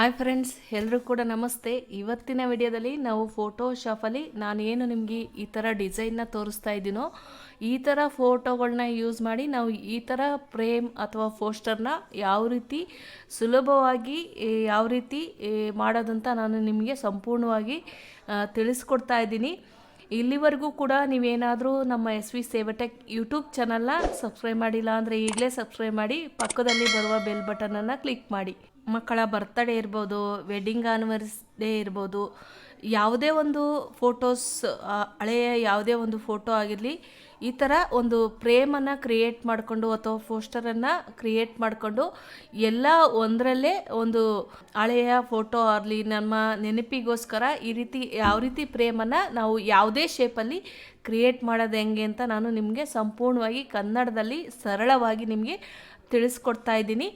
Hi friends ಎಲ್ಲರೂ ಕೂಡ ನಮಸ್ತೆ. ಇವತ್ತಿನ ವಿಡಿಯೋದಲ್ಲಿ ನಾವು ಫೋಟೋಶಾಪಲ್ಲಿ ನಾನು ಏನು ನಿಮಗೆ ಈ ಥರ ಡಿಸೈನ್ನ ತೋರಿಸ್ತಾ ಇದ್ದೀನೋ, ಈ ಥರ ಫೋಟೋಗಳನ್ನ ಯೂಸ್ ಮಾಡಿ ನಾವು ಈ ಥರ ಫ್ರೇಮ್ ಅಥವಾ ಪೋಸ್ಟರ್ನ ಯಾವ ರೀತಿ ಸುಲಭವಾಗಿ ಯಾವ ರೀತಿ ಮಾಡೋದಂತ ನಾನು ನಿಮಗೆ ಸಂಪೂರ್ಣವಾಗಿ ತಿಳಿಸ್ಕೊಡ್ತಾ ಇದ್ದೀನಿ. ಇಲ್ಲಿವರೆಗೂ ಕೂಡ ನೀವೇನಾದರೂ ನಮ್ಮ ಎಸ್ ವಿ ಸೇವಟೆಕ್ ಯೂಟ್ಯೂಬ್ ಚಾನಲ್ನ ಸಬ್ಸ್ಕ್ರೈಬ್ ಮಾಡಿಲ್ಲ ಅಂದರೆ ಈಗಲೇ ಸಬ್ಸ್ಕ್ರೈಬ್ ಮಾಡಿ, ಪಕ್ಕದಲ್ಲಿ ಬರುವ ಬೆಲ್ ಬಟನನ್ನು ಕ್ಲಿಕ್ ಮಾಡಿ. ಮಕ್ಕಳ ಬರ್ತಡೇ ಇರ್ಬೋದು ವೆಡ್ಡಿಂಗ್ ಆನಿವರ್ಸ್ಡೇ ಇರ್ಬೋದು, ಯಾವುದೇ ಒಂದು ಫೋಟೋಸ್ ಹಳೆಯ ಯಾವುದೇ ಒಂದು ಫೋಟೋ ಆಗಿರಲಿ, ಈ ಥರ ಒಂದು ಪ್ರೇಮನ್ನು ಕ್ರಿಯೇಟ್ ಮಾಡಿಕೊಂಡು ಅಥವಾ ಪೋಸ್ಟರನ್ನು ಕ್ರಿಯೇಟ್ ಮಾಡಿಕೊಂಡು ಎಲ್ಲ ಒಂದರಲ್ಲೇ ಒಂದು ಹಳೆಯ ಫೋಟೋ ಆಗಲಿ, ನಮ್ಮ ನೆನಪಿಗೋಸ್ಕರ ಈ ರೀತಿ, ಯಾವ ರೀತಿ ಪ್ರೇಮನ್ನು ನಾವು ಯಾವುದೇ ಶೇಪಲ್ಲಿ ಕ್ರಿಯೇಟ್ ಮಾಡೋದು ಹೆಂಗೆ ಅಂತ ನಾನು ನಿಮಗೆ ಸಂಪೂರ್ಣವಾಗಿ ಕನ್ನಡದಲ್ಲಿ ಸರಳವಾಗಿ ನಿಮಗೆ ತಿಳಿಸ್ಕೊಡ್ತಾ ಇದ್ದೀನಿ.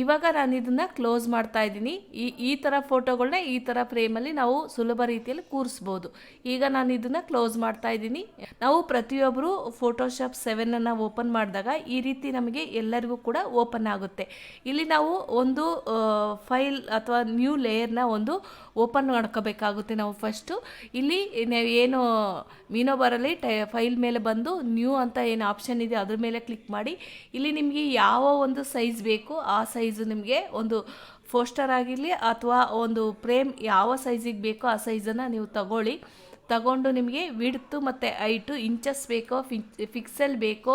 ಇವಾಗ ನಾನು ಇದನ್ನು ಕ್ಲೋಸ್ ಮಾಡ್ತಾ ಇದ್ದೀನಿ. ಈ ಈ ಥರ ಫೋಟೋಗಳನ್ನ ಈ ಥರ ಫ್ರೇಮಲ್ಲಿ ನಾವು ಸುಲಭ ರೀತಿಯಲ್ಲಿ ಕೂರಿಸ್ಬೋದು. ಈಗ ನಾನು ಇದನ್ನು ಕ್ಲೋಸ್ ಮಾಡ್ತಾ ಇದ್ದೀನಿ. ನಾವು ಪ್ರತಿಯೊಬ್ಬರು ಫೋಟೋಶಾಪ್ ಸೆವೆನನ್ನು ಓಪನ್ ಮಾಡಿದಾಗ ಈ ರೀತಿ ನಮಗೆ ಎಲ್ಲರಿಗೂ ಕೂಡ ಓಪನ್ ಆಗುತ್ತೆ. ಇಲ್ಲಿ ನಾವು ಒಂದು ಫೈಲ್ ಅಥವಾ ನ್ಯೂ ಲೇಯರ್ನ ಒಂದು ಓಪನ್ ಮಾಡ್ಕೋಬೇಕಾಗುತ್ತೆ ನಾವು ಫಸ್ಟು ಇಲ್ಲಿ ನಾವು ಏನು ಮೀನೋಬರಲ್ಲಿ ಟೈ ಫೈಲ್ ಮೇಲೆ ಬಂದು ನ್ಯೂ ಅಂತ ಏನು ಆಪ್ಷನ್ ಇದೆ ಅದ್ರ ಮೇಲೆ ಕ್ಲಿಕ್ ಮಾಡಿ. ಇಲ್ಲಿ ನಿಮಗೆ ಯಾವ ಒಂದು ಸೈಜ್ ಬೇಕು ಆ ಸೈಜು ನಿಮಗೆ ಒಂದು ಫೋಸ್ಟರ್ ಆಗಿರಲಿ ಅಥವಾ ಒಂದು ಫ್ರೇಮ್ ಯಾವ ಸೈಜಿಗೆ ಬೇಕೋ ಆ ಸೈಜನ್ನು ನೀವು ತಗೊಳ್ಳಿ. ತಗೊಂಡು ನಿಮಗೆ ವಿಡ್ತು ಮತ್ತು ಐಟು ಇಂಚಸ್ ಬೇಕೋ ಫಿಕ್ಸಲ್ಲಿ ಬೇಕೋ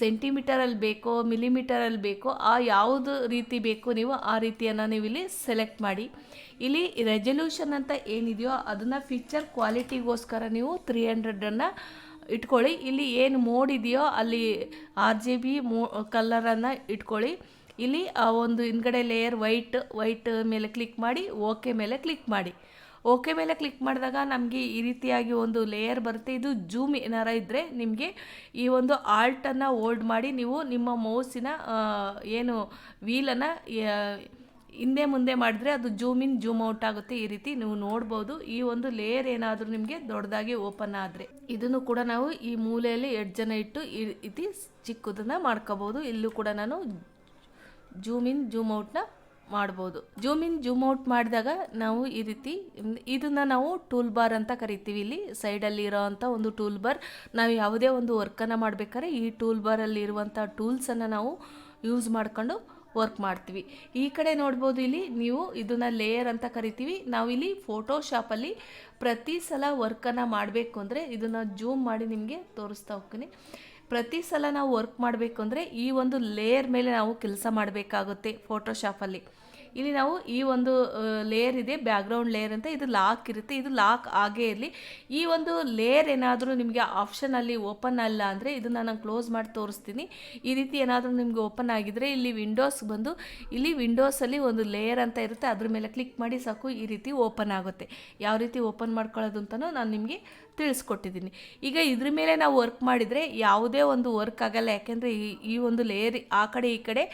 ಸೆಂಟಿಮೀಟರಲ್ಲಿ ಬೇಕೋ ಮಿಲಿಮೀಟರಲ್ಲಿ ಬೇಕೋ, ಆ ಯಾವುದು ರೀತಿ ಬೇಕೋ ನೀವು ಆ ರೀತಿಯನ್ನು ನೀವು ಇಲ್ಲಿ ಸೆಲೆಕ್ಟ್ ಮಾಡಿ. ಇಲ್ಲಿ ರೆಸಲ್ಯೂಷನ್ ಅಂತ ಏನಿದೆಯೋ ಅದನ್ನು ಫೀಚರ್ ಕ್ವಾಲಿಟಿಗೋಸ್ಕರ ನೀವು ತ್ರೀ ಹಂಡ್ರೆಡನ್ನು ಇಟ್ಕೊಳ್ಳಿ. ಇಲ್ಲಿ ಏನು ಮೋಡ್ ಇದೆಯೋ ಅಲ್ಲಿ ಆರ್ ಜಿ ಬಿ ಮೋ ಕಲ್ಲರನ್ನು ಇಟ್ಕೊಳ್ಳಿ. ಇಲ್ಲಿ, ಆ, ಒಂದು ಹಿಂದ್ಗಡೆ ಲೇಯರ್ ವೈಟ್ ವೈಟ್ ಮೇಲೆ ಕ್ಲಿಕ್ ಮಾಡಿ ಓಕೆ ಮೇಲೆ ಕ್ಲಿಕ್ ಮಾಡಿ. ಓಕೆ ಮೇಲೆ ಕ್ಲಿಕ್ ಮಾಡಿದಾಗ ನಮಗೆ ಈ ರೀತಿಯಾಗಿ ಒಂದು ಲೇಯರ್ ಬರುತ್ತೆ. ಇದು ಜೂಮ್ ಏನಾರ ಇದ್ದರೆ ನಿಮಗೆ ಈ ಒಂದು ಆಲ್ಟನ್ನು ಹೋಲ್ಡ್ ಮಾಡಿ ನೀವು ನಿಮ್ಮ ಮೌಸಿನ ಏನು ವೀಲನ್ನು ಹಿಂದೆ ಮುಂದೆ ಮಾಡಿದ್ರೆ ಅದು ಜೂಮ್ ಇನ್ ಜೂಮ್ ಔಟ್ ಆಗುತ್ತೆ. ಈ ರೀತಿ ನೀವು ನೋಡ್ಬೋದು. ಈ ಒಂದು ಲೇಯರ್ ಏನಾದರೂ ನಿಮಗೆ ದೊಡ್ಡದಾಗಿ ಓಪನ್ ಆದರೆ. ಇದನ್ನು ಕೂಡ ನಾವು ಈ ಮೂಲೆಯಲ್ಲಿ ಎಡ್ಜನ್ನು ಇಟ್ಟು ಈ ರೀತಿ ಚಿಕ್ಕದನ್ನು ಮಾಡ್ಕೋಬೋದು ಇಲ್ಲೂ ಕೂಡ ನಾನು ಜೂಮ್ ಇನ್, ಜೂಮ್ ಔಟ್ನ ಮಾಡ್ಬೋದು. ಜೂಮ್ ಇನ್, ಜೂಮ್ ಔಟ್ ಮಾಡಿದಾಗ ನಾವು ಈ ರೀತಿ, ಇದನ್ನು ನಾವು ಟೂಲ್ ಬಾರ್ ಅಂತ ಕರಿತೀವಿ. ಇಲ್ಲಿ ಸೈಡಲ್ಲಿ ಇರೋವಂಥ ಒಂದು ಟೂಲ್ ಬಾರ್. ನಾವು ಯಾವುದೇ ಒಂದು ವರ್ಕನ್ನು ಮಾಡಬೇಕಾದ್ರೆ ಈ ಟೂಲ್ ಬಾರಲ್ಲಿ ಇರುವಂಥ ಟೂಲ್ಸನ್ನು ನಾವು ಯೂಸ್ ಮಾಡ್ಕೊಂಡು ವರ್ಕ್ ಮಾಡ್ತೀವಿ. ಈ ಕಡೆ ನೋಡ್ಬೋದು ಇಲ್ಲಿ ನೀವು ಇದನ್ನು ಲೇಯರ್ ಅಂತ ಕರಿತೀವಿ. ನಾವಿಲ್ಲಿ ಫೋಟೋಶಾಪಲ್ಲಿ ಪ್ರತಿ ಸಲ ವರ್ಕನ್ನು ಮಾಡಬೇಕು ಅಂದರೆ ಇದನ್ನು ಜೂಮ್ ಮಾಡಿ ನಿಮಗೆ ತೋರಿಸ್ತಾ ಹೋಗ್ತೀನಿ. ಪ್ರತಿ ಸಲ ನಾವು ವರ್ಕ್ ಮಾಡಬೇಕು ಅಂದರೆ ಈ ಒಂದು ಲೇಯರ್ ಮೇಲೆ ನಾವು ಕೆಲಸ ಮಾಡಬೇಕಾಗುತ್ತೆ ಫೋಟೋಶಾಪಲ್ಲಿ ಇಲ್ಲಿ ನಾವು ಈ ಒಂದು ಲೇಯರ್ ಇದೆ ಬ್ಯಾಕ್ಗ್ರೌಂಡ್ ಲೇಯರ್ ಅಂತ. ಇದು ಲಾಕ್ ಇರುತ್ತೆ. ಇದು ಲಾಕ್ ಆಗೇ ಇರಲಿ. ಈ ಒಂದು ಲೇಯರ್ ಏನಾದರೂ ನಿಮಗೆ ಆಪ್ಷನಲ್ಲಿ ಓಪನ್ ಅಲ್ಲ ಅಂದರೆ ಇದನ್ನು ನಾನು ಕ್ಲೋಸ್ ಮಾಡಿ ತೋರಿಸ್ತೀನಿ. ಈ ರೀತಿ ಏನಾದರೂ ನಿಮಗೆ ಓಪನ್ ಆಗಿದ್ರೆ ಇಲ್ಲಿ ವಿಂಡೋಸ್ ಬಂದು, ಇಲ್ಲಿ ವಿಂಡೋಸಲ್ಲಿ ಒಂದು ಲೇಯರ್ ಅಂತ ಇರುತ್ತೆ. ಅದ್ರ ಮೇಲೆ ಕ್ಲಿಕ್ ಮಾಡಿ ಸಾಕು, ಈ ರೀತಿ ಓಪನ್ ಆಗುತ್ತೆ. ಯಾವ ರೀತಿ ಓಪನ್ ಮಾಡ್ಕೊಳ್ಳೋದು ಅಂತಲೂ ನಾನು ನಿಮಗೆ ತಿಳಿಸ್ಕೊಟ್ಟಿದ್ದೀನಿ. ಈಗ ಇದ್ರ ಮೇಲೆ ನಾವು ವರ್ಕ್ ಮಾಡಿದರೆ ಯಾವುದೇ ಒಂದು ವರ್ಕ್ ಆಗಲ್ಲ. ಯಾಕೆಂದರೆ ಈ ಈ ಒಂದು ಲೇಯರ್ ಆ ಕಡೆ, ಈ ಕಡೆ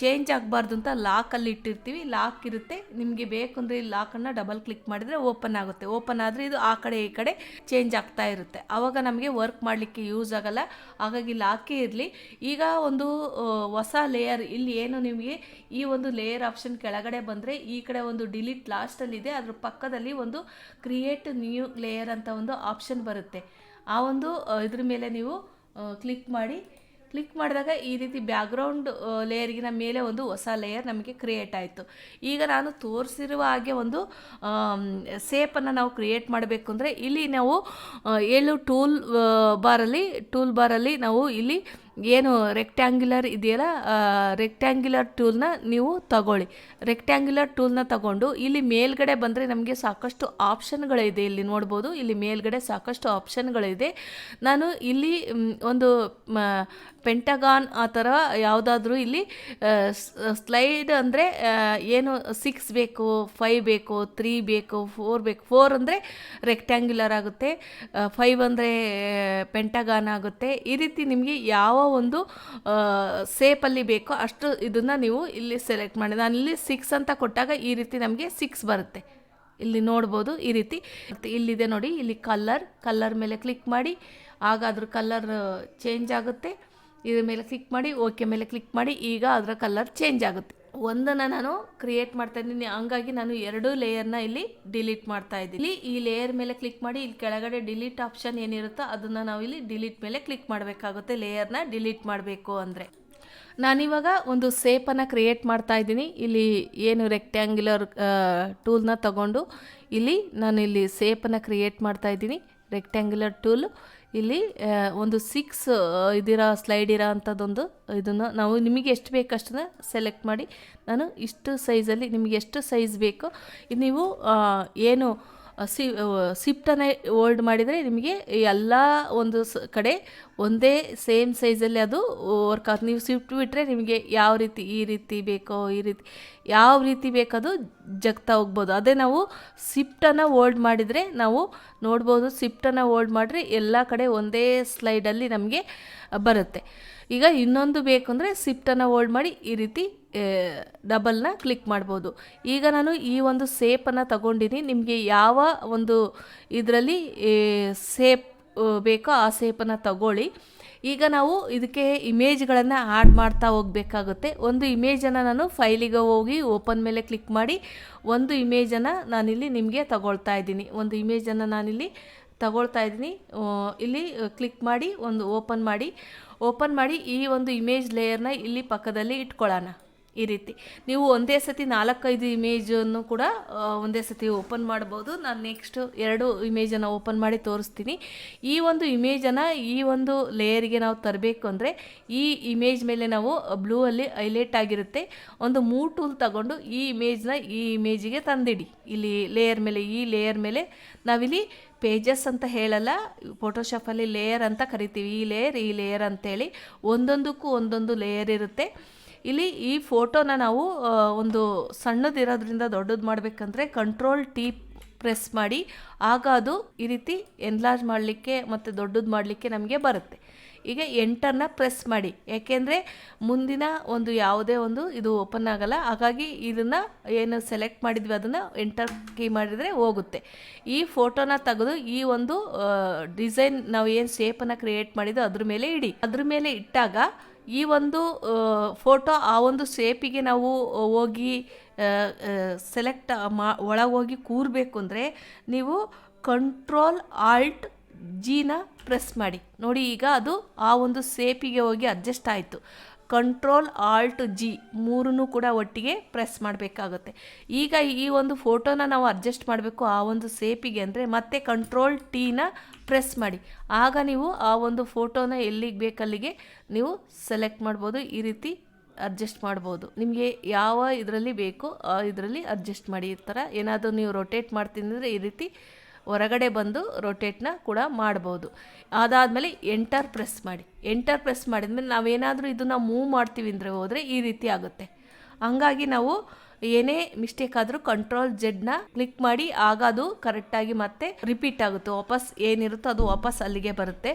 ಚೇಂಜ್ ಆಗಬಾರ್ದು ಅಂತ ಲಾಕಲ್ಲಿ ಇಟ್ಟಿರ್ತೀವಿ. ಲಾಕ್ ಇರುತ್ತೆ. ನಿಮಗೆ ಬೇಕು ಅಂದರೆ ಈ ಲಾಕನ್ನು ಡಬಲ್ ಕ್ಲಿಕ್ ಮಾಡಿದರೆ ಓಪನ್ ಆಗುತ್ತೆ. ಓಪನ್ ಆದರೆ ಇದು ಆ ಕಡೆ, ಈ ಕಡೆ ಚೇಂಜ್ ಆಗ್ತಾ ಇರುತ್ತೆ. ಆವಾಗ ನಮಗೆ ವರ್ಕ್ ಮಾಡಲಿಕ್ಕೆ ಯೂಸ್ ಆಗಲ್ಲ. ಹಾಗಾಗಿ ಲಾಕೇ ಇರಲಿ. ಈಗ ಒಂದು ಹೊಸ ಲೇಯರ್ ಇಲ್ಲಿ ಏನು ನಿಮಗೆ ಈ ಒಂದು ಲೇಯರ್ ಆಪ್ಷನ್ ಕೆಳಗಡೆ ಬಂದರೆ ಈ ಕಡೆ ಒಂದು ಡಿಲೀಟ್ ಲಾಸ್ಟಲ್ಲಿದೆ ಅದ್ರ ಪಕ್ಕದಲ್ಲಿ ಒಂದು ಕ್ರಿಯೇಟ್ ನ್ಯೂ ಲೇಯರ್ ಅಂತ ಒಂದು ಆಪ್ಷನ್ ಬರುತ್ತೆ. ಆ ಒಂದು ಇದ್ರ ಮೇಲೆ ನೀವು ಕ್ಲಿಕ್ ಮಾಡಿ. ಕ್ಲಿಕ್ ಮಾಡಿದಾಗ ಈ ರೀತಿ ಬ್ಯಾಕ್ಗ್ರೌಂಡ್ ಲೇಯರ್ಗಿನ ಮೇಲೆ ಒಂದು ಹೊಸ ಲೇಯರ್ ನಮಗೆ ಕ್ರಿಯೇಟ್ ಆಯಿತು. ಈಗ ನಾನು ತೋರಿಸಿರುವ ಹಾಗೆ ಒಂದು ಸೇಪನ್ನು ನಾವು ಕ್ರಿಯೇಟ್ ಮಾಡಬೇಕು ಅಂದರೆ ಇಲ್ಲಿ ನಾವು ಏಳು ಟೂಲ್ ಬಾರಲ್ಲಿ ಟೂಲ್ ಬಾರಲ್ಲಿ ನಾವು ಇಲ್ಲಿ ಏನು ರೆಕ್ಟ್ಯಾಂಗ್ಯುಲರ್ ಇದೆಯಲ್ಲ ರೆಕ್ಟ್ಯಾಂಗ್ಯುಲರ್ ಟೂಲ್ನ ನೀವು ತಗೊಳ್ಳಿ. ರೆಕ್ಟ್ಯಾಂಗ್ಯುಲರ್ ಟೂಲ್ನ ತಗೊಂಡು ಇಲ್ಲಿ ಮೇಲ್ಗಡೆ ಬಂದರೆ ನಮಗೆ ಸಾಕಷ್ಟು ಆಪ್ಷನ್ಗಳಿದೆ ಇಲ್ಲಿ ನೋಡ್ಬೋದು. ಇಲ್ಲಿ ಮೇಲ್ಗಡೆ ಸಾಕಷ್ಟು ಆಪ್ಷನ್ಗಳಿದೆ ನಾನು ಇಲ್ಲಿ ಒಂದು ಪೆಂಟಗಾನ್ ಆ ಥರ ಯಾವುದಾದ್ರೂ ಇಲ್ಲಿ ಸ್ಲೈಡ್ ಅಂದರೆ ಏನು ಸಿಕ್ಸ್ ಬೇಕು ಫೈವ್ ಬೇಕು ತ್ರೀ ಬೇಕು ಫೋರ್ ಬೇಕು. ಫೋರ್ ಅಂದರೆ ರೆಕ್ಟ್ಯಾಂಗ್ಯುಲರ್ ಆಗುತ್ತೆ. ಫೈವ್ ಅಂದರೆ ಪೆಂಟಗಾನ್ ಆಗುತ್ತೆ. ಈ ರೀತಿ ನಿಮಗೆ ಯಾವ ಒಂದು ಸೇಪಲ್ಲಿ ಬೇಕೋ ಅಷ್ಟು ಇದನ್ನು ನೀವು ಇಲ್ಲಿ ಸೆಲೆಕ್ಟ್ ಮಾಡಿ. ನಾನು ಇಲ್ಲಿ ಸಿಕ್ಸ್ ಅಂತ ಕೊಟ್ಟಾಗ ಈ ರೀತಿ ನಮಗೆ ಸಿಕ್ಸ್ ಬರುತ್ತೆ. ಇಲ್ಲಿ ನೋಡ್ಬೋದು ಈ ರೀತಿ. ಇಲ್ಲಿದೆ ನೋಡಿ, ಇಲ್ಲಿ ಕಲ್ಲರ್ ಕಲ್ಲರ್ ಮೇಲೆ ಕ್ಲಿಕ್ ಮಾಡಿ ಆಗ ಅದ್ರ ಕಲ್ಲರ್ ಚೇಂಜ್ ಆಗುತ್ತೆ. ಇದ್ರ ಮೇಲೆ ಕ್ಲಿಕ್ ಮಾಡಿ ಓಕೆ ಮೇಲೆ ಕ್ಲಿಕ್ ಮಾಡಿ, ಈಗ ಅದರ ಕಲರ್ ಚೇಂಜ್ ಆಗುತ್ತೆ. ಒಂದನ್ನು ನಾನು ಕ್ರಿಯೇಟ್ ಮಾಡ್ತಾ ಇದ್ದೀನಿ. ಹಂಗಾಗಿ ನಾನು ಎರಡು ಲೇಯರ್ನ ಇಲ್ಲಿ ಡಿಲೀಟ್ ಮಾಡ್ತಾ ಇದ್ದೀನಿ. ಇಲ್ಲಿ ಈ ಲೇಯರ್ ಮೇಲೆ ಕ್ಲಿಕ್ ಮಾಡಿ, ಇಲ್ಲಿ ಕೆಳಗಡೆ ಡಿಲೀಟ್ ಆಪ್ಷನ್ ಏನಿರುತ್ತೋ ಅದನ್ನು ನಾವು ಇಲ್ಲಿ ಡಿಲೀಟ್ ಮೇಲೆ ಕ್ಲಿಕ್ ಮಾಡಬೇಕಾಗುತ್ತೆ. ಲೇಯರ್ನ ಡಿಲೀಟ್ ಮಾಡಬೇಕು ಅಂದರೆ. ನಾನಿವಾಗ ಒಂದು ಸೇಪನ್ನು ಕ್ರಿಯೇಟ್ ಮಾಡ್ತಾ ಇದ್ದೀನಿ. ಇಲ್ಲಿ ಏನು ರೆಕ್ಟ್ಯಾಂಗ್ಯುಲರ್ ಟೂಲ್ನ ತಗೊಂಡು ಇಲ್ಲಿ ನಾನು ಇಲ್ಲಿ ಸೇಪನ್ನು ಕ್ರಿಯೇಟ್ ಮಾಡ್ತಾ ಇದ್ದೀನಿ. ರೆಕ್ಟ್ಯಾಂಗ್ಯುಲರ್ ಟೂಲ್ ಇಲ್ಲಿ ಒಂದು ಸಿಕ್ಸ್ ಇದಿರೋ ಸ್ಲೈಡ್ ಇರೋ ಅಂಥದ್ದೊಂದು ಇದನ್ನು ನಾವು ನಿಮಗೆ ಎಷ್ಟು ಬೇಕು ಅಷ್ಟನ್ನು ಸೆಲೆಕ್ಟ್ ಮಾಡಿ, ನಾನು ಇಷ್ಟು ಸೈಜಲ್ಲಿ ನಿಮಗೆ ಎಷ್ಟು ಸೈಜ್ ಬೇಕು ನೀವು ಏನು ಸಿ ಸಿಫ್ಟನ್ನು ಓಲ್ಡ್ ಮಾಡಿದರೆ ನಿಮಗೆ ಎಲ್ಲ ಒಂದು ಸ, ಕಡೆ ಒಂದೇ ಸೇಮ್ ಸೈಜಲ್ಲಿ ಅದು ವರ್ಕ್ ಆಗುತ್ತೆ. ನೀವು ಸ್ವಿಫ್ಟ್ ಬಿಟ್ಟರೆ ನಿಮಗೆ ಯಾವ ರೀತಿ, ಈ ರೀತಿ ಬೇಕೋ, ಈ ರೀತಿ, ಯಾವ ರೀತಿ ಬೇಕದು ಜಗ್ತಾ ಹೋಗ್ಬೋದು. ಅದೇ ನಾವು ಸಿಫ್ಟನ್ನು ಓಲ್ಡ್ ಮಾಡಿದರೆ ನಾವು ನೋಡ್ಬೋದು ಸಿಫ್ಟನ್ನು ಓಲ್ಡ್ ಮಾಡಿದ್ರೆ ಎಲ್ಲ ಕಡೆ ಒಂದೇ ಸ್ಲೈಡಲ್ಲಿ ನಮಗೆ ಬರುತ್ತೆ. ಈಗ ಇನ್ನೊಂದು ಬೇಕು ಅಂದರೆ ಸಿಫ್ಟನ್ನು ಓಲ್ಡ್ ಮಾಡಿ ಈ ರೀತಿ ಡಬಲ್ನ ಕ್ಲಿಕ್ ಮಾಡ್ಬೋದು. ಈಗ ನಾನು ಈ ಒಂದು ಸೇಪನ್ನು ತಗೊಂಡಿನಿ. ನಿಮಗೆ ಯಾವ ಒಂದು ಇದರಲ್ಲಿ ಸೇಪ್ ಬೇಕೋ ಆ ಸೇಪನ್ನು ತಗೊಳ್ಳಿ. ಈಗ ನಾವು ಇದಕ್ಕೆ ಇಮೇಜ್ಗಳನ್ನು ಆ್ಯಡ್ ಮಾಡ್ತಾ ಹೋಗಬೇಕಾಗುತ್ತೆ. ಒಂದು ಇಮೇಜನ್ನು ನಾನು ಫೈಲಿಗೆ ಹೋಗಿ ಓಪನ್ ಮೇಲೆ ಕ್ಲಿಕ್ ಮಾಡಿ, ಒಂದು ಇಮೇಜನ್ನು ನಾನಿಲ್ಲಿ ನಿಮಗೆ ತಗೊಳ್ತಾ ಇದ್ದೀನಿ. ಒಂದು ಇಮೇಜನ್ನು ನಾನಿಲ್ಲಿ ತಗೊಳ್ತಾ ಇದ್ದೀನಿ. ಇಲ್ಲಿ ಕ್ಲಿಕ್ ಮಾಡಿ, ಒಂದು ಓಪನ್ ಮಾಡಿ. ಓಪನ್ ಮಾಡಿ ಈ ಒಂದು ಇಮೇಜ್ ಲೇಯರ್ನ ಇಲ್ಲಿ ಪಕ್ಕದಲ್ಲಿ ಇಟ್ಕೊಳ್ಳೋಣ. ಈ ರೀತಿ. ನೀವು ಒಂದೇ ಸತಿ ನಾಲ್ಕೈದು ಇಮೇಜನ್ನು ಕೂಡ ಒಂದೇ ಸತಿ ಓಪನ್ ಮಾಡ್ಬೋದು ನಾನು ನೆಕ್ಸ್ಟ್ ಎರಡು ಇಮೇಜನ್ನು ಓಪನ್ ಮಾಡಿ ತೋರಿಸ್ತೀನಿ. ಈ ಒಂದು ಇಮೇಜನ್ನು ಈ ಒಂದು ಲೇಯರ್ಗೆ ನಾವು ತರಬೇಕು ಅಂದರೆ, ಈ ಇಮೇಜ್ ಮೇಲೆ ನಾವು ಬ್ಲೂ ಅಲ್ಲಿ ಹೈಲೈಟ್ ಆಗಿರುತ್ತೆ. ಒಂದು ಮೂ ಟೂಲ್ ತಗೊಂಡು ಈ ಇಮೇಜ್ನ ಈ ಇಮೇಜಿಗೆ ತಂದಿಡಿ. ಇಲ್ಲಿ ಲೇಯರ್ ಮೇಲೆ, ಈ ಲೇಯರ್ ಮೇಲೆ ನಾವಿಲ್ಲಿ ಪೇಜಸ್ ಅಂತ ಹೇಳಲ್ಲ ಫೋಟೋಶಾಪಲ್ಲಿ ಲೇಯರ್ ಅಂತ ಕರಿತೀವಿ. ಈ ಲೇಯರ್ ಈ ಲೇಯರ್ ಅಂತೇಳಿ ಒಂದೊಂದಕ್ಕೂ ಒಂದೊಂದು ಲೇಯರ್ ಇರುತ್ತೆ. ಇಲ್ಲಿ ಈ ಫೋಟೋನ ನಾವು ಒಂದು ಸಣ್ಣದಿರೋದ್ರಿಂದ ದೊಡ್ಡದು ಮಾಡಬೇಕಂದ್ರೆ ಕಂಟ್ರೋಲ್ ಟಿ ಪ್ರೆಸ್ ಮಾಡಿ, ಆಗ ಅದು ಈ ರೀತಿ ಎನ್ಲಾರ್ಜ್ ಮಾಡಲಿಕ್ಕೆ ಮತ್ತು ದೊಡ್ಡದು ಮಾಡಲಿಕ್ಕೆ ನಮಗೆ ಬರುತ್ತೆ. ಈಗ ಎಂಟರ್ನ ಪ್ರೆಸ್ ಮಾಡಿ, ಯಾಕೆಂದರೆ ಮುಂದಿನ ಒಂದು ಯಾವುದೇ ಒಂದು ಇದು ಓಪನ್ ಆಗಲ್ಲ, ಹಾಗಾಗಿ ಇದನ್ನು ಏನು ಸೆಲೆಕ್ಟ್ ಮಾಡಿದ್ವಿ ಅದನ್ನು ಎಂಟರ್ ಕೀ ಮಾಡಿದರೆ ಹೋಗುತ್ತೆ. ಈ ಫೋಟೋನ ತೆಗೆದು ಈ ಒಂದು ಡಿಸೈನ್ ನಾವು ಏನು ಶೇಪನ್ನು ಕ್ರಿಯೇಟ್ ಮಾಡಿದ್ದು ಅದ್ರ ಮೇಲೆ ಇಡಿ. ಅದ್ರ ಮೇಲೆ ಇಟ್ಟಾಗ ಈ ಒಂದು ಫೋಟೋ ಆ ಒಂದು ಸೇಪಿಗೆ ನಾವು ಹೋಗಿ ಸೆಲೆಕ್ಟ್ ಮಾ ಒಳಗೋಗಿ ಕೂರಬೇಕು ಅಂದರೆ ನೀವು ಕಂಟ್ರೋಲ್ ಆಲ್ಟ್ ಜೀನ ಪ್ರೆಸ್ ಮಾಡಿ. ನೋಡಿ ಈಗ ಅದು ಆ ಒಂದು ಸೇಪಿಗೆ ಹೋಗಿ ಅಡ್ಜಸ್ಟ್ ಆಯಿತು. ಕಂಟ್ರೋಲ್ ಆಲ್ಟ್ ಜಿ ಮೂರನ್ನು ಕೂಡ ಒಟ್ಟಿಗೆ ಪ್ರೆಸ್ ಮಾಡಬೇಕಾಗುತ್ತೆ. ಈಗ ಈ ಒಂದು ಫೋಟೋನ ನಾವು ಅಡ್ಜಸ್ಟ್ ಮಾಡಬೇಕು ಆ ಒಂದು ಸೇಪಿಗೆ ಅಂದರೆ ಮತ್ತೆ ಕಂಟ್ರೋಲ್ ಟೀನ ಪ್ರೆಸ್ ಮಾಡಿ. ಆಗ ನೀವು ಆ ಒಂದು ಫೋಟೋನ ಎಲ್ಲಿಗೆ ಬೇಕಲ್ಲಿಗೆ ನೀವು ಸೆಲೆಕ್ಟ್ ಮಾಡ್ಬೋದು, ಈ ರೀತಿ ಅಡ್ಜಸ್ಟ್ ಮಾಡ್ಬೋದು. ನಿಮಗೆ ಯಾವ ಇದರಲ್ಲಿ ಬೇಕೋ ಇದರಲ್ಲಿ ಅಡ್ಜಸ್ಟ್ ಮಾಡಿ ಈ ಥರ. ಏನಾದರೂ ನೀವು ರೊಟೇಟ್ ಮಾಡ್ತೀನಿ ಅಂದರೆ ಈ ರೀತಿ ಹೊರಗಡೆ ಬಂದು ರೊಟೇಟ್ನ ಕೂಡ ಮಾಡ್ಬೋದು. ಅದಾದಮೇಲೆ ಎಂಟರ್ ಪ್ರೆಸ್ ಮಾಡಿ. ಎಂಟರ್ ಪ್ರೆಸ್ ಮಾಡಿದ್ಮೇಲೆ ನಾವೇನಾದರೂ ಇದನ್ನು ಮೂವ್ ಮಾಡ್ತೀವಿ ಅಂದರೆ ಹೋದರೆ ಈ ರೀತಿ ಆಗುತ್ತೆ. ಹಂಗಾಗಿ ನಾವು ಏನೇ ಮಿಸ್ಟೇಕ್ ಆದರೂ ಕಂಟ್ರೋಲ್ ಜೆಡ್ನ ಕ್ಲಿಕ್ ಮಾಡಿ ಆಗ ಅದು ಕರೆಕ್ಟಾಗಿ ಮತ್ತೆ ರಿಪೀಟ್ ಆಗುತ್ತೆ. ವಾಪಸ್ ಏನಿರುತ್ತೋ ಅದು ವಾಪಸ್ ಅಲ್ಲಿಗೆ ಬರುತ್ತೆ.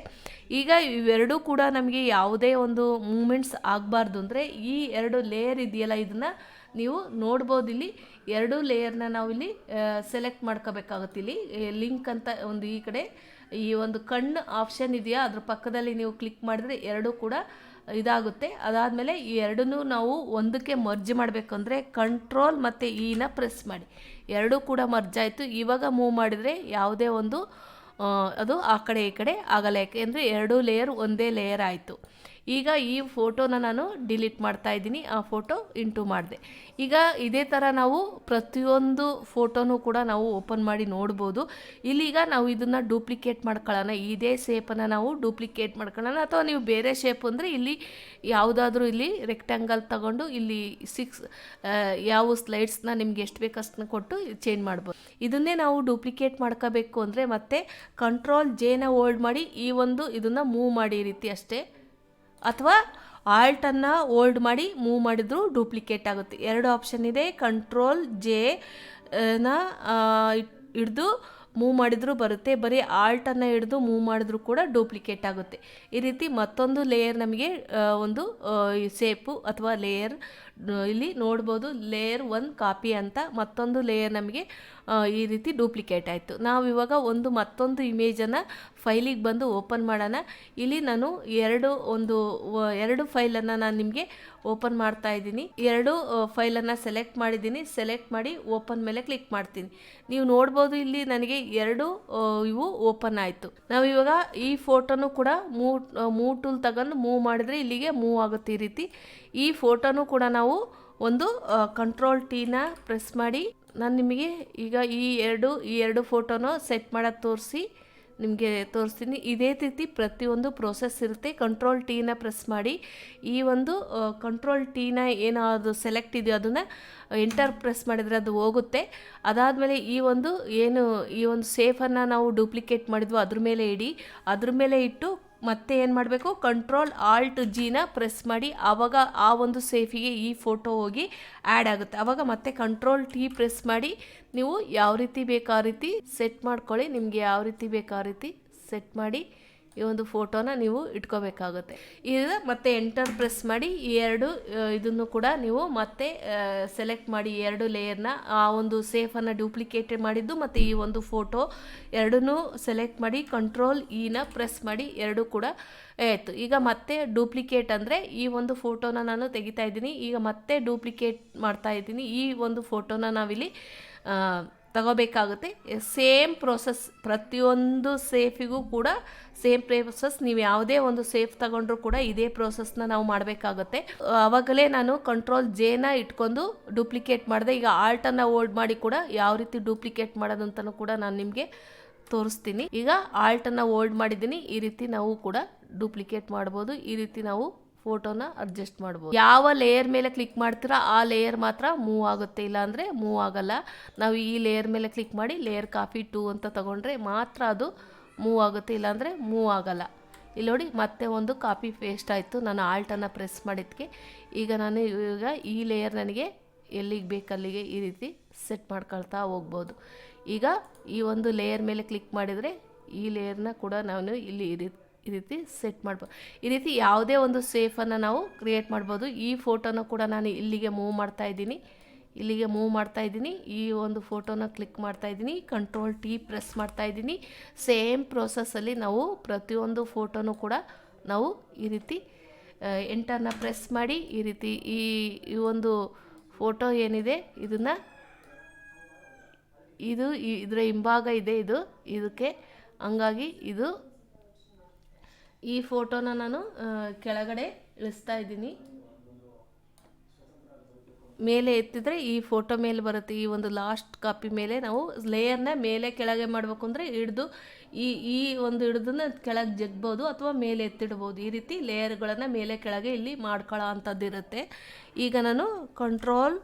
ಈಗ ಇವೆರಡೂ ಕೂಡ ನಮಗೆ ಯಾವುದೇ ಒಂದು ಮೂಮೆಂಟ್ಸ್ ಆಗಬಾರ್ದು ಅಂದರೆ ಈ ಎರಡು ಲೇಯರ್ ಇದೆಯಲ್ಲ, ಇದನ್ನು ನೀವು ನೋಡ್ಬೋದು ಇಲ್ಲಿ ಎರಡೂ ಲೇಯರ್ನ ಇಲ್ಲಿ ಸೆಲೆಕ್ಟ್ ಮಾಡ್ಕೋಬೇಕಾಗುತ್ತೆ ಇಲ್ಲಿ. ಲಿಂಕ್ ಅಂತ ಒಂದು ಈ ಕಡೆ, ಈ ಒಂದು ಕಣ್ಣು ಆಪ್ಷನ್ ಇದೆಯಾ? ಅದ್ರ ಪಕ್ಕದಲ್ಲಿ ನೀವು ಕ್ಲಿಕ್ ಮಾಡಿದ್ರೆ ಎರಡೂ ಕೂಡ ಇದಾಗುತ್ತೆ. ಅದಾದಮೇಲೆ ಈ ಎರಡನ್ನೂ ನಾವು ಒಂದಕ್ಕೆ ಮರ್ಜ್ ಮಾಡಬೇಕಂದ್ರೆ ಕಂಟ್ರೋಲ್ ಮತ್ತು ಈನ ಪ್ರೆಸ್ ಮಾಡಿ. ಎರಡೂ ಕೂಡ ಮರ್ಜ್ ಆಯಿತು. ಇವಾಗ ಮೂವ್ ಮಾಡಿದರೆ ಯಾವುದೇ ಒಂದು ಅದು ಆ ಕಡೆ ಈ ಕಡೆ ಆಗಲ್ಲ. ಯಾಕೆಂದರೆ ಎರಡೂ ಲೇಯರ್ ಒಂದೇ ಲೇಯರ್ ಆಯಿತು. ಈಗ ಈ ಫೋಟೋನ ನಾನು ಡಿಲೀಟ್ ಮಾಡ್ತಾ ಇದ್ದೀನಿ, ಆ ಫೋಟೋ ಇಂಟು ಮಾಡಿದೆ. ಈಗ ಇದೇ ಥರ ನಾವು ಪ್ರತಿಯೊಂದು ಫೋಟೋನೂ ಕೂಡ ನಾವು ಓಪನ್ ಮಾಡಿ ನೋಡ್ಬೋದು. ಇಲ್ಲಿಗ ನಾವು ಇದನ್ನು ಡೂಪ್ಲಿಕೇಟ್ ಮಾಡ್ಕೊಳ್ಳೋಣ, ಇದೇ ಶೇಪನ್ನು ನಾವು ಡೂಪ್ಲಿಕೇಟ್ ಮಾಡ್ಕೊಳ್ಳೋಣ, ಅಥವಾ ನೀವು ಬೇರೆ ಶೇಪ್ ಅಂದರೆ ಇಲ್ಲಿ ಯಾವುದಾದ್ರೂ ಇಲ್ಲಿ ರೆಕ್ಟ್ಯಾಂಗಲ್ ತಗೊಂಡು ಇಲ್ಲಿ ಸಿಕ್ಸ್ ಯಾವ ಸ್ಲೈಡ್ಸ್ನ ನಿಮ್ಗೆ ಎಷ್ಟು ಬೇಕಷ್ಟನ್ನ ಕೊಟ್ಟು ಚೇಂಜ್ ಮಾಡ್ಬೋದು. ಇದನ್ನೇ ನಾವು ಡೂಪ್ಲಿಕೇಟ್ ಮಾಡ್ಕೋಬೇಕು ಅಂದರೆ ಮತ್ತೆ ಕಂಟ್ರೋಲ್ ಜೇನ ಹೋಲ್ಡ್ ಮಾಡಿ ಈ ಒಂದು ಇದನ್ನು ಮೂವ್ ಮಾಡಿ ರೀತಿ ಅಷ್ಟೇ. ಅಥವಾ ಆಲ್ಟನ್ನು ಓಲ್ಡ್ ಮಾಡಿ ಮೂವ್ ಮಾಡಿದ್ರು ಡೂಪ್ಲಿಕೇಟ್ ಆಗುತ್ತೆ. ಎರಡು ಆಪ್ಷನ್ ಇದೆ. ಕಂಟ್ರೋಲ್ ಜೆ ನ ಹಿಡಿದು ಮೂವ್ ಮಾಡಿದ್ರು ಬರುತ್ತೆ. ಬರೀ ಆಲ್ಟನ್ನು ಹಿಡಿದು ಮೂವ್ ಮಾಡಿದ್ರು ಕೂಡ ಡೂಪ್ಲಿಕೇಟ್ ಆಗುತ್ತೆ. ಈ ರೀತಿ ಮತ್ತೊಂದು ಲೇಯರ್ ನಮಗೆ ಒಂದು ಸೇಪು ಅಥವಾ ಲೇಯರ್ ಇಲ್ಲಿ ನೋಡ್ಬೋದು ಲೇಯರ್ ಒಂದು ಕಾಪಿ ಅಂತ ಮತ್ತೊಂದು ಲೇಯರ್ ನಮಗೆ ಈ ರೀತಿ ಡೂಪ್ಲಿಕೇಟ್ ಆಯಿತು. ನಾವು ಇವಾಗ ಒಂದು ಮತ್ತೊಂದು ಇಮೇಜನ್ನು ಫೈಲಿಗೆ ಬಂದು ಓಪನ್ ಮಾಡೋಣ. ಇಲ್ಲಿ ನಾನು ಎರಡು, ಒಂದು ಎರಡು ಫೈಲನ್ನು ನಾನು ನಿಮಗೆ ಓಪನ್ ಮಾಡ್ತಾ ಇದ್ದೀನಿ. ಎರಡು ಫೈಲನ್ನು ಸೆಲೆಕ್ಟ್ ಮಾಡಿದ್ದೀನಿ. ಸೆಲೆಕ್ಟ್ ಮಾಡಿ ಓಪನ್ ಮೇಲೆ ಕ್ಲಿಕ್ ಮಾಡ್ತೀನಿ. ನೀವು ನೋಡ್ಬೋದು ಇಲ್ಲಿ ನನಗೆ ಎರಡು ಇವು ಓಪನ್ ಆಯಿತು. ನಾವು ಇವಾಗ ಈ ಫೋಟೋನು ಕೂಡ ಮೂ ಮೂವ್ ಟೂಲ್ ತಗೊಂಡು ಮೂವ್ ಮಾಡಿದ್ರೆ ಇಲ್ಲಿಗೆ ಮೂವ್ ಆಗುತ್ತೆ ಈ ರೀತಿ. ಈ ಫೋಟೋನು ಕೂಡ ನಾವು ಒಂದು ಕಂಟ್ರೋಲ್ ಟೀನ ಪ್ರೆಸ್ ಮಾಡಿ, ನಾನು ನಿಮಗೆ ಈಗ ಈ ಎರಡು ಈ ಎರಡು ಫೋಟೋನ ಸೆಟ್ ಮಾಡೋದು ತೋರಿಸಿ, ನಿಮಗೆ ತೋರಿಸ್ತೀನಿ. ಇದೇ ರೀತಿ ಪ್ರತಿಯೊಂದು ಪ್ರೋಸೆಸ್ ಇರುತ್ತೆ. ಕಂಟ್ರೋಲ್ ಟೀನ ಪ್ರೆಸ್ ಮಾಡಿ, ಈ ಒಂದು ಕಂಟ್ರೋಲ್ ಟೀನ ಏನು ಅದು ಸೆಲೆಕ್ಟ್ ಇದೆಯೋ ಅದನ್ನು ಎಂಟರ್ ಪ್ರೆಸ್ ಮಾಡಿದರೆ ಅದು ಹೋಗುತ್ತೆ. ಅದಾದಮೇಲೆ ಈ ಒಂದು ಏನು, ಈ ಒಂದು ಸೇಫನ್ನು ನಾವು ಡೂಪ್ಲಿಕೇಟ್ ಮಾಡಿದ್ವೋ ಅದ್ರ ಮೇಲೆ ಇಡಿ. ಅದ್ರ ಮೇಲೆ ಇಟ್ಟು ಮತ್ತೆ ಏನು ಮಾಡಬೇಕು? ಕಂಟ್ರೋಲ್ ಆಲ್ಟ್ ಜಿನ ಪ್ರೆಸ್ ಮಾಡಿ ಆವಾಗ ಆ ಒಂದು ಸೇಫಿಗೆ ಈ ಫೋಟೋ ಹೋಗಿ ಆ್ಯಡ್ ಆಗುತ್ತೆ. ಆವಾಗ ಮತ್ತೆ ಕಂಟ್ರೋಲ್ ಟಿ ಪ್ರೆಸ್ ಮಾಡಿ ನೀವು ಯಾವ ರೀತಿ ಬೇಕಾ ರೀತಿ ಸೆಟ್ ಮಾಡ್ಕೊಳ್ಳಿ. ನಿಮಗೆ ಯಾವ ರೀತಿ ಬೇಕಾ ರೀತಿ ಸೆಟ್ ಮಾಡಿ ಈ ಒಂದು ಫೋಟೋನ ನೀವು ಇಟ್ಕೋಬೇಕಾಗುತ್ತೆ. ಇದು ಮತ್ತೆ ಎಂಟರ್ ಪ್ರೆಸ್ ಮಾಡಿ ಈ ಎರಡು ಇದನ್ನು ಕೂಡ ನೀವು ಮತ್ತೆ ಸೆಲೆಕ್ಟ್ ಮಾಡಿ ಎರಡು ಲೇಯರ್ನ, ಆ ಒಂದು ಸೇಫನ್ನು ಡೂಪ್ಲಿಕೇಟ್ ಮಾಡಿದ್ದು ಮತ್ತು ಈ ಒಂದು ಫೋಟೋ ಎರಡನ್ನೂ ಸೆಲೆಕ್ಟ್ ಮಾಡಿ ಕಂಟ್ರೋಲ್ ಇನ ಪ್ರೆಸ್ ಮಾಡಿ ಎರಡು ಕೂಡ ಆಯಿತು. ಈಗ ಮತ್ತೆ ಡೂಪ್ಲಿಕೇಟ್ ಅಂದರೆ ಈ ಒಂದು ಫೋಟೋನ ನಾನು ತೆಗಿತಾ ಇದ್ದೀನಿ. ಈಗ ಮತ್ತೆ ಡೂಪ್ಲಿಕೇಟ್ ಮಾಡ್ತಾ ಇದ್ದೀನಿ. ಈ ಒಂದು ಫೋಟೋನ ನಾವಿಲ್ಲಿ ತಗೋಬೇಕಾಗುತ್ತೆ. ಸೇಮ್ ಪ್ರೋಸೆಸ್ ಪ್ರತಿಯೊಂದು ಸೇಫಿಗೂ ಕೂಡ ಸೇಮ್ ಪ್ರೋಸೆಸ್ ನೀವು ಯಾವುದೇ ಒಂದು ಸೇಫ್ ತಗೊಂಡ್ರೂ ಕೂಡ ಇದೇ ಪ್ರೋಸೆಸ್ನ ನಾವು ಮಾಡಬೇಕಾಗುತ್ತೆ. ಆವಾಗಲೇ ನಾನು ಕಂಟ್ರೋಲ್ ಜೇನ ಇಟ್ಕೊಂಡು ಡೂಪ್ಲಿಕೇಟ್ ಮಾಡಿದೆ. ಈಗ ಆಲ್ಟನ್ನು ಓಲ್ಡ್ ಮಾಡಿ ಕೂಡ ಯಾವ ರೀತಿ ಡೂಪ್ಲಿಕೇಟ್ ಮಾಡೋದು ಅಂತಲೂ ಕೂಡ ನಾನು ನಿಮಗೆ ತೋರಿಸ್ತೀನಿ. ಈಗ ಆಲ್ಟನ್ನು ಓಲ್ಡ್ ಮಾಡಿದ್ದೀನಿ. ಈ ರೀತಿ ನಾವು ಕೂಡ ಡೂಪ್ಲಿಕೇಟ್ ಮಾಡ್ಬೋದು. ಈ ರೀತಿ ನಾವು ಫೋಟೋನ ಅಡ್ಜಸ್ಟ್ ಮಾಡ್ಬೋದು. ಯಾವ ಲೇಯರ್ ಮೇಲೆ ಕ್ಲಿಕ್ ಮಾಡ್ತೀರಾ ಆ ಲೇಯರ್ ಮಾತ್ರ ಮೂವ್ ಆಗುತ್ತೆ. ಇಲ್ಲಾಂದರೆ ಮೂವ್ ಆಗಲ್ಲ. ನಾವು ಈ ಲೇಯರ್ ಮೇಲೆ ಕ್ಲಿಕ್ ಮಾಡಿ ಲೇಯರ್ ಕಾಫಿ ಟೂ ಅಂತ ತಗೊಂಡ್ರೆ ಮಾತ್ರ ಅದು ಮೂವ್ ಆಗುತ್ತೆ. ಇಲ್ಲಾಂದರೆ ಮೂವ್ ಆಗಲ್ಲ. ಇಲ್ಲಿ ನೋಡಿ ಮತ್ತೆ ಒಂದು ಕಾಪಿ ಪೇಸ್ಟ್ ಆಯಿತು. ನಾನು ಆಲ್ಟನ್ನು ಪ್ರೆಸ್ ಮಾಡಿದ್ದಕ್ಕೆ ಈಗ ನಾನು ಈಗ ಈ ಲೇಯರ್ ನನಗೆ ಎಲ್ಲಿಗೆ ಬೇಕಲ್ಲಿಗೆ ಈ ರೀತಿ ಸೆಟ್ ಮಾಡ್ಕೊಳ್ತಾ ಹೋಗ್ಬೋದು. ಈಗ ಈ ಒಂದು ಲೇಯರ್ ಮೇಲೆ ಕ್ಲಿಕ್ ಮಾಡಿದರೆ ಈ ಲೇಯರ್ನ ಕೂಡ ನಾನು ಇಲ್ಲಿ ಈ ರೀತಿ ಈ ರೀತಿ ಸೆಟ್ ಮಾಡ್ಬೋದು ಈ ರೀತಿ ಯಾವುದೇ ಒಂದು ಸೇಫನ್ನು ನಾವು ಕ್ರಿಯೇಟ್ ಮಾಡ್ಬೋದು. ಈ ಫೋಟೋನ ಕೂಡ ನಾನು ಇಲ್ಲಿಗೆ ಮೂವ್ ಮಾಡ್ತಾ ಇದ್ದೀನಿ. ಇಲ್ಲಿಗೆ ಮೂವ್ ಮಾಡ್ತಾ ಇದ್ದೀನಿ. ಈ ಒಂದು ಫೋಟೋನ ಕ್ಲಿಕ್ ಮಾಡ್ತಾ ಇದ್ದೀನಿ. ಕಂಟ್ರೋಲ್ ಟಿ ಪ್ರೆಸ್ ಮಾಡ್ತಾ ಇದ್ದೀನಿ. ಸೇಮ್ ಪ್ರೋಸೆಸ್ಸಲ್ಲಿ ನಾವು ಪ್ರತಿಯೊಂದು ಫೋಟೋನು ಕೂಡ ನಾವು ಈ ರೀತಿ ಎಂಟರ್ನ ಪ್ರೆಸ್ ಮಾಡಿ ಈ ರೀತಿ ಈ ಈ ಒಂದು ಫೋಟೋ ಏನಿದೆ ಇದನ್ನು ಇದು ಇದರ ಹಿಂಭಾಗ ಇದೆ ಇದು. ಇದಕ್ಕೆ ಹಂಗಾಗಿ ಇದು ಈ ಫೋಟೋನ ನಾನು ಕೆಳಗಡೆ ಇಳಿಸ್ತಾ ಇದ್ದೀನಿ. ಮೇಲೆ ಎತ್ತಿದ್ರೆ ಈ ಫೋಟೋ ಮೇಲೆ ಬರುತ್ತೆ. ಈ ಒಂದು ಲಾಸ್ಟ್ ಕಾಪಿ ಮೇಲೆ ನಾವು ಲೇಯರ್ನ ಮೇಲೆ ಕೆಳಗೆ ಮಾಡಬೇಕು ಅಂದರೆ ಹಿಡ್ದು, ಈ ಈ ಒಂದು ಹಿಡ್ದನ್ನ ಕೆಳಗೆ ಜಗ್ಬೋದು ಅಥವಾ ಮೇಲೆ ಎತ್ತಿಡ್ಬೋದು. ಈ ರೀತಿ ಲೇಯರ್ಗಳನ್ನು ಮೇಲೆ ಕೆಳಗೆ ಇಲ್ಲಿ ಮಾಡ್ಕೊಳ್ಳೋ ಅಂಥದ್ದು ಇರುತ್ತೆ ಈಗ ನಾನು ಕಂಟ್ರೋಲ್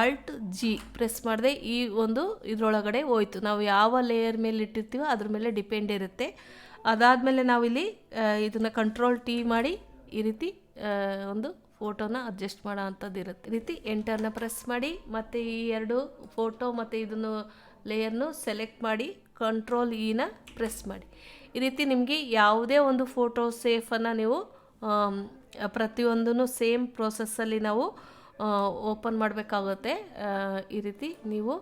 ಆಲ್ಟ್ ಜಿ ಪ್ರೆಸ್ ಮಾಡಿದೆ. ಈ ಒಂದು ಇದರೊಳಗಡೆ ಹೋಯ್ತು. ನಾವು ಯಾವ ಲೇಯರ್ ಮೇಲೆ ಇಟ್ಟಿರ್ತೀವೋ ಅದ್ರ ಮೇಲೆ ಡಿಪೆಂಡ್ ಇರುತ್ತೆ. ಅದಾದಮೇಲೆ ನಾವಿಲ್ಲಿ ಇದನ್ನು ಕಂಟ್ರೋಲ್ ಟಿ ಮಾಡಿ ಈ ರೀತಿ ಒಂದು ಫೋಟೋನ ಅಡ್ಜಸ್ಟ್ ಮಾಡೋ ಅಂಥದ್ದು ಇರುತ್ತೆ ರೀತಿ ಎಂಟರ್ನ ಪ್ರೆಸ್ ಮಾಡಿ, ಮತ್ತು ಈ ಎರಡು ಫೋಟೋ ಮತ್ತು ಇದನ್ನು ಲೇಯರ್ನು ಸೆಲೆಕ್ಟ್ ಮಾಡಿ ಕಂಟ್ರೋಲ್ ಇನ ಪ್ರೆಸ್ ಮಾಡಿ. ಈ ರೀತಿ ನಿಮಗೆ ಯಾವುದೇ ಒಂದು ಫೋಟೋ ಸೇಫನ್ನು ನೀವು ಪ್ರತಿಯೊಂದೂ ಸೇಮ್ ಪ್ರೋಸೆಸ್ಸಲ್ಲಿ ನಾವು ಓಪನ್ ಮಾಡಬೇಕಾಗುತ್ತೆ. ಈ ರೀತಿ ನೀವು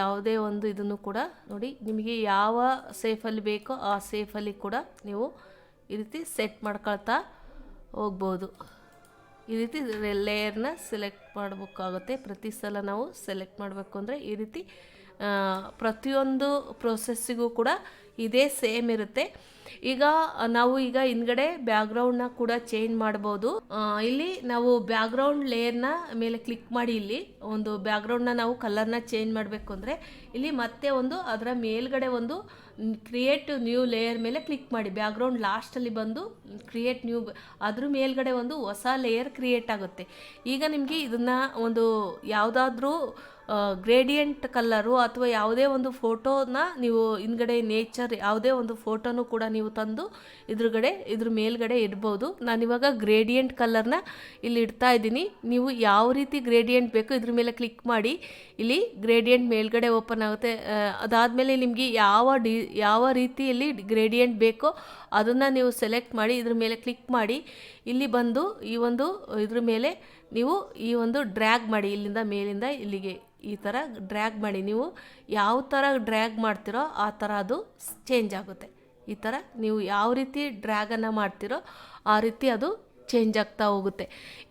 ಯಾವುದೇ ಒಂದು ಇದನ್ನು ಕೂಡ ನೋಡಿ, ನಿಮಗೆ ಯಾವ ಸೇಫಲ್ಲಿ ಬೇಕೋ ಆ ಸೇಫಲ್ಲಿ ಕೂಡ ನೀವು ಈ ರೀತಿ ಸೆಟ್ ಮಾಡ್ಕೊಳ್ತಾ ಹೋಗ್ಬೋದು. ಈ ರೀತಿ ಲೇಯರ್ನ ಸೆಲೆಕ್ಟ್ ಮಾಡಬೇಕಾಗುತ್ತೆ. ಪ್ರತಿ ಸಲ ನಾವು ಸೆಲೆಕ್ಟ್ ಮಾಡಬೇಕು ಅಂದರೆ ಈ ರೀತಿ ಪ್ರತಿಯೊಂದು ಪ್ರೊಸೆಸ್ಸಿಗೂ ಕೂಡ ಇದೇ ಸೇಮ್ ಇರುತ್ತೆ. ಈಗ ನಾವು ಈಗ ಹಿಂದ್ಗಡೆ ಬ್ಯಾಕ್ಗ್ರೌಂಡ್ನ ಕೂಡ ಚೇಂಜ್ ಮಾಡಬಹುದು ಇಲ್ಲಿ ನಾವು ಬ್ಯಾಕ್ಗ್ರೌಂಡ್ ಲೇಯರ್ನ ಮೇಲೆ ಕ್ಲಿಕ್ ಮಾಡಿ ಇಲ್ಲಿ, ಒಂದು ಬ್ಯಾಕ್ಗ್ರೌಂಡ್ನ ನಾವು ಕಲರ್ನ ಚೇಂಜ್ ಮಾಡಬೇಕು ಅಂದ್ರೆ, ಇಲ್ಲಿ ಮತ್ತೆ ಒಂದು ಅದರ ಮೇಲ್ಗಡೆ ಒಂದು ಕ್ರಿಯೇಟ್ ನ್ಯೂ ಲೇಯರ್ ಮೇಲೆ ಕ್ಲಿಕ್ ಮಾಡಿ. ಬ್ಯಾಕ್ಗ್ರೌಂಡ್ ಲಾಸ್ಟಲ್ಲಿ ಬಂದು ಕ್ರಿಯೇಟ್ ನ್ಯೂ ಅದ್ರ ಮೇಲ್ಗಡೆ ಒಂದು ಹೊಸ ಲೇಯರ್ ಕ್ರಿಯೇಟ್ ಆಗುತ್ತೆ. ಈಗ ನಿಮಗೆ ಇದನ್ನು ಒಂದು ಯಾವುದಾದ್ರೂ ಗ್ರೇಡಿಯಂಟ್ ಕಲ್ಲರು ಅಥವಾ ಯಾವುದೇ ಒಂದು ಫೋಟೋನ ನೀವು ಹಿಂದ್ಗಡೆ ನೇಚರ್ ಯಾವುದೇ ಒಂದು ಫೋಟೋನು ಕೂಡ ನೀವು ತಂದು ಇದ್ರಗಡೆ, ಇದ್ರ ಮೇಲ್ಗಡೆ ಇಡ್ಬೋದು. ನಾನಿವಾಗ ಗ್ರೇಡಿಯಂಟ್ ಕಲರ್ನ ಇಲ್ಲಿ ಇಡ್ತಾ ಇದ್ದೀನಿ. ನೀವು ಯಾವ ರೀತಿ ಗ್ರೇಡಿಯಂಟ್ ಬೇಕು ಇದ್ರ ಮೇಲೆ ಕ್ಲಿಕ್ ಮಾಡಿ. ಇಲ್ಲಿ ಗ್ರೇಡಿಯಂಟ್ ಮೇಲ್ಗಡೆ ಓಪನ್ ಆಗುತ್ತೆ. ಅದಾದಮೇಲೆ ನಿಮಗೆ ಯಾವ ಡಿ, ಯಾವ ರೀತಿಯಲ್ಲಿ ಗ್ರೇಡಿಯಂಟ್ ಬೇಕೋ ಅದನ್ನು ನೀವು ಸೆಲೆಕ್ಟ್ ಮಾಡಿ, ಇದ್ರ ಮೇಲೆ ಕ್ಲಿಕ್ ಮಾಡಿ. ಇಲ್ಲಿ ಬಂದು ಈ ಒಂದು, ಇದ್ರ ಮೇಲೆ ನೀವು ಈ ಒಂದು ಡ್ರ್ಯಾಗ್ ಮಾಡಿ. ಇಲ್ಲಿಂದ ಮೇಲಿಂದ ಇಲ್ಲಿಗೆ ಈ ಥರ ಡ್ರ್ಯಾಗ್ ಮಾಡಿ. ನೀವು ಯಾವ ಥರ ಡ್ರ್ಯಾಗ್ ಮಾಡ್ತೀರೋ ಆ ಥರ ಅದು ಚೇಂಜ್ ಆಗುತ್ತೆ. ಈ ಥರ ನೀವು ಯಾವ ರೀತಿ ಡ್ರ್ಯಾಗನ್ನು ಮಾಡ್ತೀರೋ ಆ ರೀತಿ ಅದು ಚೇಂಜ್ ಆಗ್ತಾ ಹೋಗುತ್ತೆ.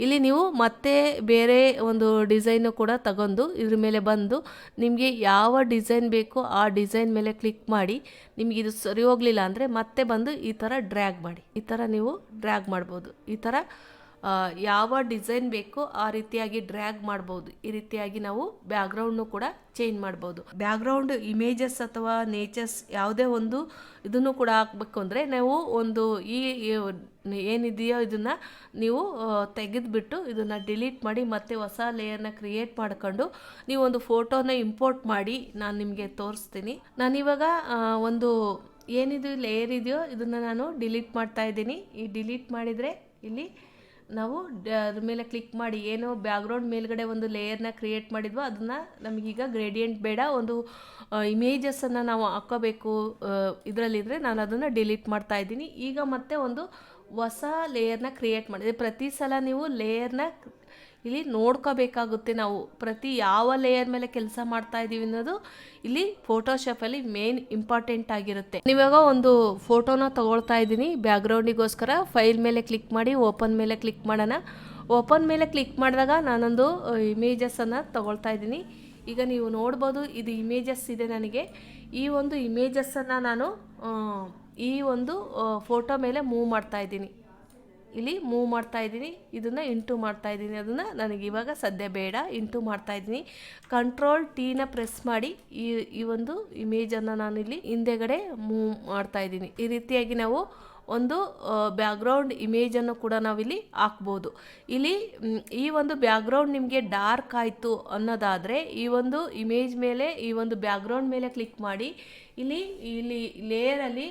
ಇಲ್ಲಿ ನೀವು ಮತ್ತೆ ಬೇರೆ ಒಂದು ಡಿಸೈನು ಕೂಡ ತಗೊಂಡು ಇದ್ರ ಮೇಲೆ ಬಂದು ನಿಮಗೆ ಯಾವ ಡಿಸೈನ್ ಬೇಕೋ ಆ ಡಿಸೈನ್ ಮೇಲೆ ಕ್ಲಿಕ್ ಮಾಡಿ ನಿಮಗೆ ಇದು ಸರಿ ಹೋಗಲಿಲ್ಲ ಅಂದರೆ ಮತ್ತೆ ಬಂದು ಈ ಥರ ಡ್ರ್ಯಾಗ್ ಮಾಡಿ. ಈ ಥರ ನೀವು ಡ್ರ್ಯಾಗ್ ಮಾಡ್ಬೋದು. ಈ ಥರ ಯಾವ ಡಿಸೈನ್ ಬೇಕೋ ಆ ರೀತಿಯಾಗಿ ಡ್ರ್ಯಾಗ್ ಮಾಡ್ಬೋದು. ಈ ರೀತಿಯಾಗಿ ನಾವು ಬ್ಯಾಕ್ಗ್ರೌಂಡ್ನು ಕೂಡ ಚೇಂಜ್ ಮಾಡ್ಬೋದು. ಬ್ಯಾಕ್ಗ್ರೌಂಡ್ ಇಮೇಜಸ್ ಅಥವಾ ನೇಚರ್ಸ್ ಯಾವುದೇ ಒಂದು ಇದನ್ನು ಕೂಡ ಹಾಕ್ಬೇಕು ಅಂದರೆ ನಾವು ಒಂದು ಈ ಏನಿದೆಯೋ ಇದನ್ನು ನೀವು ತೆಗೆದುಬಿಟ್ಟು ಇದನ್ನು ಡಿಲೀಟ್ ಮಾಡಿ ಮತ್ತೆ ಹೊಸ ಲೇಯರ್ನ ಕ್ರಿಯೇಟ್ ಮಾಡ್ಕೊಂಡು ನೀವು ಒಂದು ಫೋಟೋನ ಇಂಪೋರ್ಟ್ ಮಾಡಿ ನಾನು ನಿಮಗೆ ತೋರಿಸ್ತೀನಿ. ನಾನಿವಾಗ ಒಂದು ಏನಿದು ಲೇಯರ್ ಇದೆಯೋ ಇದನ್ನು ನಾನು ಡಿಲೀಟ್ ಮಾಡ್ತಾ ಇದ್ದೀನಿ. ಈ ಡಿಲೀಟ್ ಮಾಡಿದರೆ ಇಲ್ಲಿ ನಾವು ಅದ್ರ ಮೇಲೆ ಕ್ಲಿಕ್ ಮಾಡಿ ಏನೋ ಬ್ಯಾಕ್ಗ್ರೌಂಡ್ ಮೇಲ್ಗಡೆ ಒಂದು ಲೇಯರ್ನ ಕ್ರಿಯೇಟ್ ಮಾಡಿದ್ವೋ ಅದನ್ನು ನಮಗೀಗ ಗ್ರೇಡಿಯಂಟ್ ಬೇಡ, ಒಂದು ಇಮೇಜಸನ್ನು ನಾವು ಹಾಕೋಬೇಕು ಇದರಲ್ಲಿದ್ದರೆ ನಾನು ಅದನ್ನು ಡಿಲೀಟ್ ಮಾಡ್ತಾ ಇದ್ದೀನಿ. ಈಗ ಮತ್ತೆ ಒಂದು ಹೊಸ ಲೇಯರ್ನ ಕ್ರಿಯೇಟ್ ಮಾಡಿದೆ ಪ್ರತಿ ಸಲ ನೀವು ಲೇಯರ್ನ ಇಲ್ಲಿ ನೋಡ್ಕೋಬೇಕಾಗುತ್ತೆ ನಾವು. ಪ್ರತಿ ಯಾವ ಲೇಯರ್ ಮೇಲೆ ಕೆಲಸ ಮಾಡ್ತಾ ಇದ್ದೀವಿ ಅನ್ನೋದು ಇಲ್ಲಿ ಫೋಟೋಶಾಪಲ್ಲಿ ಮೇನ್ ಇಂಪಾರ್ಟೆಂಟ್ ಆಗಿರುತ್ತೆ. ನೀವಾಗ ಒಂದು ಫೋಟೋನ ತಗೊಳ್ತಾ ಇದ್ದೀನಿ. ಬ್ಯಾಕ್ಗ್ರೌಂಡಿಗೋಸ್ಕರ ಫೈಲ್ ಮೇಲೆ ಕ್ಲಿಕ್ ಮಾಡಿ ಓಪನ್ ಮೇಲೆ ಕ್ಲಿಕ್ ಮಾಡೋಣ. ಓಪನ್ ಮೇಲೆ ಕ್ಲಿಕ್ ಮಾಡಿದಾಗ ನಾನೊಂದು ಇಮೇಜಸ್ಸನ್ನು ತಗೊಳ್ತಾ ಇದ್ದೀನಿ. ಈಗ ನೀವು ನೋಡ್ಬೋದು ಇದು ಇಮೇಜಸ್ ಇದೆ ನನಗೆ. ಈ ಒಂದು ಇಮೇಜಸ್ಸನ್ನು ನಾನು ಈ ಒಂದು ಫೋಟೋ ಮೇಲೆ ಮೂವ್ ಮಾಡ್ತಾ ಇದ್ದೀನಿ. ಇಲ್ಲಿ ಮೂವ್ ಮಾಡ್ತಾ ಇದ್ದೀನಿ, ಇದನ್ನು ಇಂಟು ಮಾಡ್ತಾ ಇದ್ದೀನಿ, ಅದನ್ನು ನನಗೆ ಇವಾಗ ಸದ್ಯ ಬೇಡ, ಇಂಟು ಮಾಡ್ತಾ ಇದ್ದೀನಿ. ಕಂಟ್ರೋಲ್ ಟೀನ ಪ್ರೆಸ್ ಮಾಡಿ ಈ ಈ ಒಂದು ಇಮೇಜನ್ನು ನಾನು ಇಲ್ಲಿ ಹಿಂದೆಗಡೆ ಮೂವ್ ಮಾಡ್ತಾ ಇದ್ದೀನಿ. ಈ ರೀತಿಯಾಗಿ ನಾವು ಒಂದು ಬ್ಯಾಕ್ಗ್ರೌಂಡ್ ಇಮೇಜನ್ನು ಕೂಡ ನಾವಿಲ್ಲಿ ಹಾಕ್ಬೋದು. ಇಲ್ಲಿ ಈ ಒಂದು ಬ್ಯಾಕ್ಗ್ರೌಂಡ್ ನಿಮಗೆ ಡಾರ್ಕ್ ಆಯಿತು ಅನ್ನೋದಾದರೆ, ಈ ಒಂದು ಇಮೇಜ್ ಮೇಲೆ, ಈ ಒಂದು ಬ್ಯಾಕ್ಗ್ರೌಂಡ್ ಮೇಲೆ ಕ್ಲಿಕ್ ಮಾಡಿ, ಇಲ್ಲಿ ಇಲ್ಲಿ ಲೇಯರಲ್ಲಿ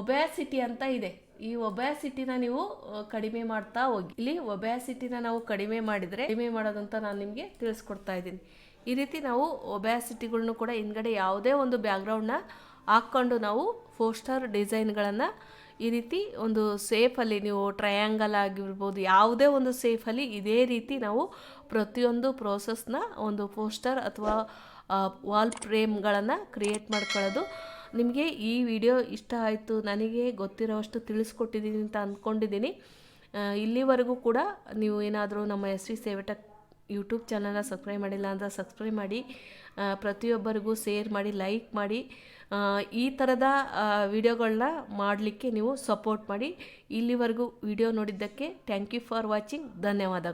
ಒಬ್ಯಾಸಿಟಿ ಅಂತ ಇದೆ. ಈ ಒಬ್ಯಾಸಿಟಿನ ನೀವು ಕಡಿಮೆ ಮಾಡ್ತಾ ಹೋಗಿ. ಇಲ್ಲಿ ಒಬ್ಯಾಸಿಟಿನ ನಾವು ಕಡಿಮೆ ಮಾಡಿದರೆ, ಕಡಿಮೆ ಮಾಡೋದಂತ ನಾನು ನಿಮಗೆ ತಿಳಿಸ್ಕೊಡ್ತಾ ಇದ್ದೀನಿ. ಈ ರೀತಿ ನಾವು ಒಬ್ಯಾಸಿಟಿಗಳ್ನು ಕೂಡ ಹಿಂದ್ಗಡೆ ಯಾವುದೇ ಒಂದು ಬ್ಯಾಕ್ಗ್ರೌಂಡ್ನ ಹಾಕ್ಕೊಂಡು ನಾವು ಫೋಸ್ಟರ್ ಡಿಸೈನ್ಗಳನ್ನು ಈ ರೀತಿ ಒಂದು ಸೇಫಲ್ಲಿ ನೀವು ಟ್ರಯಾಂಗಲ್ ಆಗಿರ್ಬೋದು, ಯಾವುದೇ ಒಂದು ಸೇಫಲ್ಲಿ ಇದೇ ರೀತಿ ನಾವು ಪ್ರತಿಯೊಂದು ಪ್ರೋಸೆಸ್ನ ಒಂದು ಪೋಸ್ಟರ್ ಅಥವಾ ವಾಲ್ ಫ್ರೇಮ್ಗಳನ್ನು ಕ್ರಿಯೇಟ್ ಮಾಡ್ಕೊಳ್ಳೋದು ನಿಮಗೆ ಈ ವಿಡಿಯೋ ಇಷ್ಟ ಆಯಿತು, ನನಗೆ ಗೊತ್ತಿರೋವಷ್ಟು ತಿಳಿಸ್ಕೊಟ್ಟಿದ್ದೀನಿ ಅಂತ ಅಂದ್ಕೊಂಡಿದ್ದೀನಿ ಇಲ್ಲಿವರೆಗೂ ಕೂಡ ನೀವು ಏನಾದರೂ ನಮ್ಮ ಎಸ್ ವಿ ಸೇವೆಟ ಯೂಟ್ಯೂಬ್ ಚಾನಲ್ನ ಸಬ್ಸ್ಕ್ರೈಬ್ ಮಾಡಿಲ್ಲ ಅಂದರೆ ಸಬ್ಸ್ಕ್ರೈಬ್ ಮಾಡಿ ಪ್ರತಿಯೊಬ್ಬರಿಗೂ ಶೇರ್ ಮಾಡಿ, ಲೈಕ್ ಮಾಡಿ ಈ ಥರದ ವಿಡಿಯೋಗಳನ್ನ ಮಾಡಲಿಕ್ಕೆ ನೀವು ಸಪೋರ್ಟ್ ಮಾಡಿ. ಇಲ್ಲಿವರೆಗೂ ವಿಡಿಯೋ ನೋಡಿದ್ದಕ್ಕೆ ಥ್ಯಾಂಕ್ ಯು ಫಾರ್ ವಾಚಿಂಗ್. ಧನ್ಯವಾದಗಳು.